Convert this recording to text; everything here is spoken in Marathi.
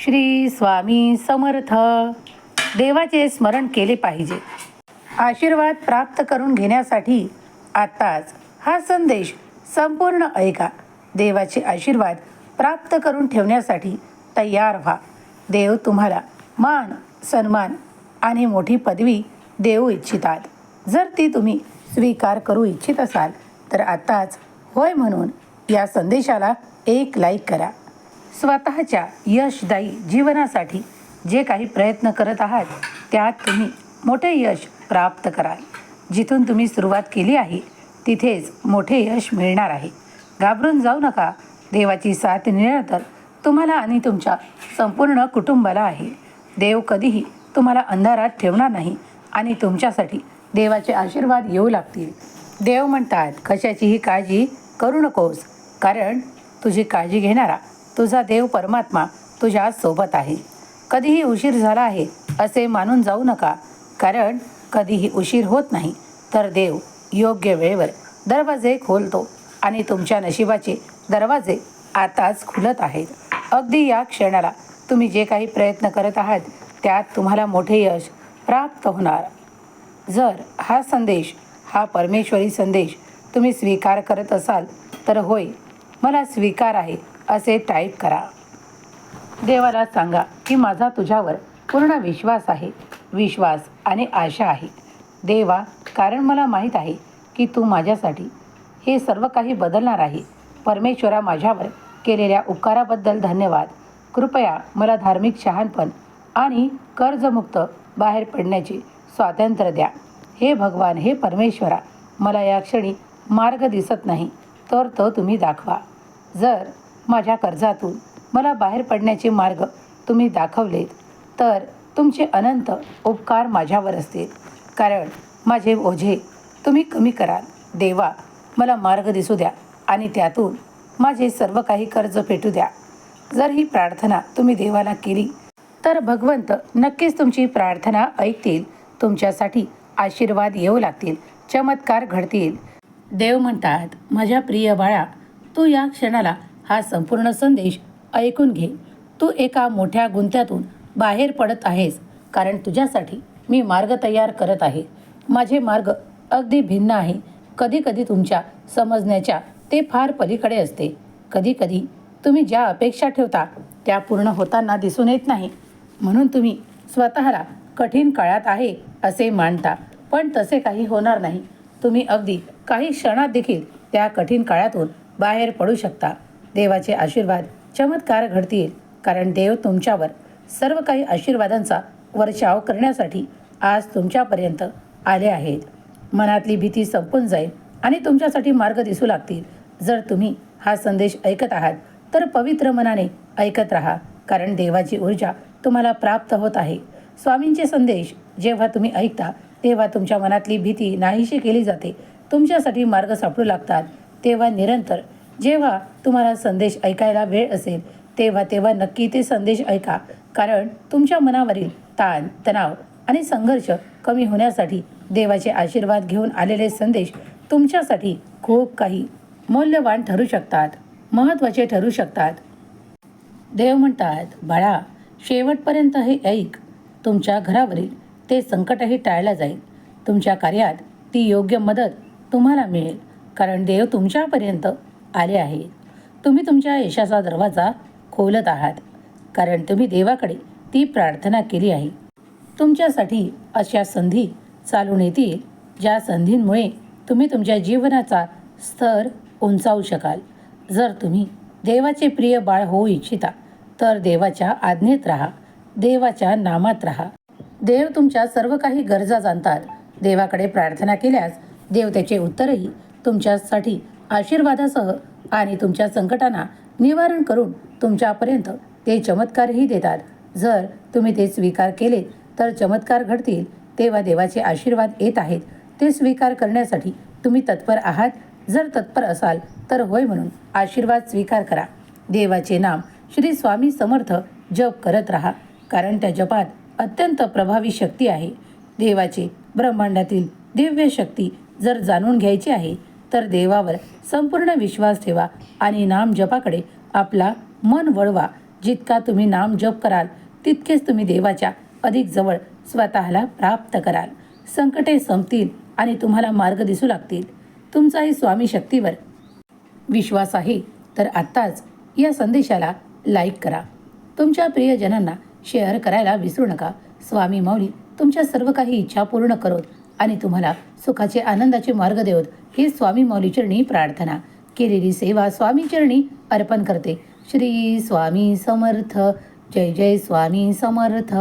श्री स्वामी समर्थ. देवाचे स्मरण केले पाहिजे. आशीर्वाद प्राप्त करून घेण्यासाठी आत्ताच हा संदेश संपूर्ण ऐका. देवाचे आशीर्वाद प्राप्त करून ठेवण्यासाठी तयार व्हा. देव तुम्हाला मान सन्मान आणि मोठी पदवी देऊ इच्छितात. जर ती तुम्ही स्वीकार करू इच्छित असाल तर आत्ताच होय म्हणून या संदेशाला एक लाईक करा. स्वतःच्या यशदायी जीवनासाठी जे काही प्रयत्न करत आहात त्यात तुम्ही मोठे यश प्राप्त कराल. जिथून तुम्ही सुरुवात केली आहे तिथेच मोठे यश मिळणार आहे. घाबरून जाऊ नका. देवाची साथ निरंतर तुम्हाला आणि तुमच्या संपूर्ण कुटुंबाला आहे. देव कधीही तुम्हाला अंधारात ठेवणार नाही आणि तुमच्यासाठी देवाचे आशीर्वाद येऊ लागतील. देव म्हणतात कशाचीही काळजी करू नकोस कारण तुझी काळजी घेणारा तुझा देव परमात्मा तुझ्या सोबत आहे. कधीही उशीर झाला आहे असे मानून जाऊ नका. कारण कधीही उशीर होत नाही तर देव योग्य वेळेवर दरवाजे खोलतो आणि तुमच्या नशिबाचे दरवाजे आताच खुलत आहेत. अगदी या क्षणाला तुम्ही जे काही प्रयत्न करत आहात त्यात तुम्हाला मोठे यश प्राप्त होणार. जर हा संदेश हा परमेश्वरी संदेश तुम्ही स्वीकार करत असाल तर होय मला स्वीकार आहे. असे टाईप करा. देवाला सांगा की माझा तुझ्यावर पूर्ण विश्वास आहे. विश्वास आणि आशा आहे. देवा कारण मला माहीत आहे की तू माझ्यासाठी हे सर्व काही बदलणार आहे. परमेश्वरा माझ्यावर केलेल्या उपकाराबद्दल धन्यवाद. कृपया मला धार्मिक शहाणपण आणि कर्जमुक्त बाहेर पडण्याचे स्वातंत्र्य द्या. हे भगवान हे परमेश्वरा मला या क्षणी मार्ग दिसत नाही तर तो तुम्ही दाखवा. जर माझ्या कर्जातून मला बाहेर पडण्याचे मार्ग तुम्ही दाखवलेत तर तुमचे अनंत उपकार माझ्यावर असतील. कारण माझे ओझे तुम्ही कमी कराल. देवा मला मार्ग दिसू द्या आणि त्यातून माझे सर्व काही कर्ज फेटू द्या. जर ही प्रार्थना तुम्ही देवाला केली तर भगवंत नक्कीच तुमची प्रार्थना ऐकतील. तुमच्यासाठी आशीर्वाद येऊ लागतील चमत्कार घडतील. देव म्हणतात माझ्या प्रिय बाळा तू या क्षणाला हा संपूर्ण संदेश ऐकून घे. तू एका मोठ्या गुंत्यातून बाहेर पडत आहेस कारण तुझ्यासाठी मी मार्ग तयार करत आहे. माझे मार्ग अगदी भिन्न आहे. कधीकधी तुमच्या समजण्याच्या ते फार पलीकडे असते. कधीकधी तुम्ही ज्या अपेक्षा ठेवता त्या पूर्ण होताना दिसून येत नाही. म्हणून तुम्ही स्वतःला कठीण काळात आहे असे मानता पण तसे काही होणार नाही. तुम्ही अगदी काही क्षणात देखील त्या कठीण काळातून बाहेर पडू शकता. देवाचे आशीर्वाद चमत्कार घडतील. कारण देव तुमच्यावर सर्व काही आशीर्वादांचा वर्षाव करण्यासाठी आज तुमच्यापर्यंत आले आहेत. मनातली भीती संपून जाईल आणि तुमच्यासाठी मार्ग दिसू लागतील. जर तुम्ही हा संदेश ऐकत आहात तर पवित्र मनाने ऐकत राहा. कारण देवाची ऊर्जा तुम्हाला प्राप्त होत आहे. स्वामींचे संदेश जेव्हा तुम्ही ऐकता तेव्हा तुमच्या मनातली भीती नाहीशी केली जाते. तुमच्यासाठी मार्ग सापडू लागतात. तेव्हा निरंतर जेव्हा तुम्हाला संदेश ऐकायला वेळ असेल तेव्हा तेव्हा नक्की ते संदेश ऐका. कारण तुमच्या मनावरील ताण तणाव आणि संघर्ष कमी होण्यासाठी देवाचे आशीर्वाद घेऊन आलेले संदेश तुमच्यासाठी खूप काही मौल्यवान ठरू शकतात महत्त्वाचे ठरू शकतात. देव म्हणतात बाळा शेवटपर्यंत हे ऐक. तुमच्या घरावरील ते संकटही टाळलं जाईल. तुमच्या कार्यात ती योग्य मदत तुम्हाला मिळेल. कारण देव तुमच्यापर्यंत आले आहे तुम्ही तुमच्या यशाचा दरवाजा खोलत आहात. कारण तुम्ही देवाकडे ती प्रार्थना केली आहे. तुमच्यासाठी अशा संधी चालून येतील ज्या संधींमुळे तुम्ही तुमच्या जीवनाचा स्तर उंचावू शकाल. जर तुम्ही देवाचे प्रिय बाळ होऊ इच्छिता तर देवाच्या आज्ञेत राहा. देवाच्या नामात राहा. देव तुमच्या सर्व काही गरजा जाणतात. देवाकडे प्रार्थना केल्यास देव त्याचे उत्तरही तुमच्यासाठी आशीर्वादासह आणि तुमच्या संकटांना निवारण करून तुमच्यापर्यंत ते चमत्कारही देतात. जर तुम्ही ते स्वीकार केले तर चमत्कार घडतील. तेव्हा देवाचे आशीर्वाद येत आहेत. ते स्वीकार करण्यासाठी तुम्ही तत्पर आहात. जर तत्पर असाल तर होय म्हणून आशीर्वाद स्वीकार करा. देवाचे नाम श्री स्वामी समर्थ जप करत राहा कारण त्या जपात अत्यंत प्रभावी शक्ती आहे. देवाचे ब्रह्मांडातील दिव्य शक्ती जर जाणून घ्यायची आहे तर देवावर संपूर्ण विश्वास ठेवा आणि नाम जपाकडे आपला मन वळवा. जितका तुम्ही नाम जप कराल तितकेच तुम्ही देवाच्या अधिक जवळ स्वतःला प्राप्त कराल. संकटे संपतील आणि तुम्हाला मार्ग दिसू लागतील. तुमचाही स्वामी शक्तीवर विश्वास आहे तर आत्ताच या संदेशाला लाईक करा. तुमच्या प्रियजनांना शेअर करायला विसरू नका. स्वामी माऊली तुमच्या सर्व काही इच्छा पूर्ण करोत आणि तुम्हाला सुखाचे आनंदाचे मार्ग देवत ही स्वामी मौलीचरणी प्रार्थना. केलेली सेवा स्वामीचरणी अर्पण करते. श्री स्वामी समर्थ. जय जय स्वामी समर्थ.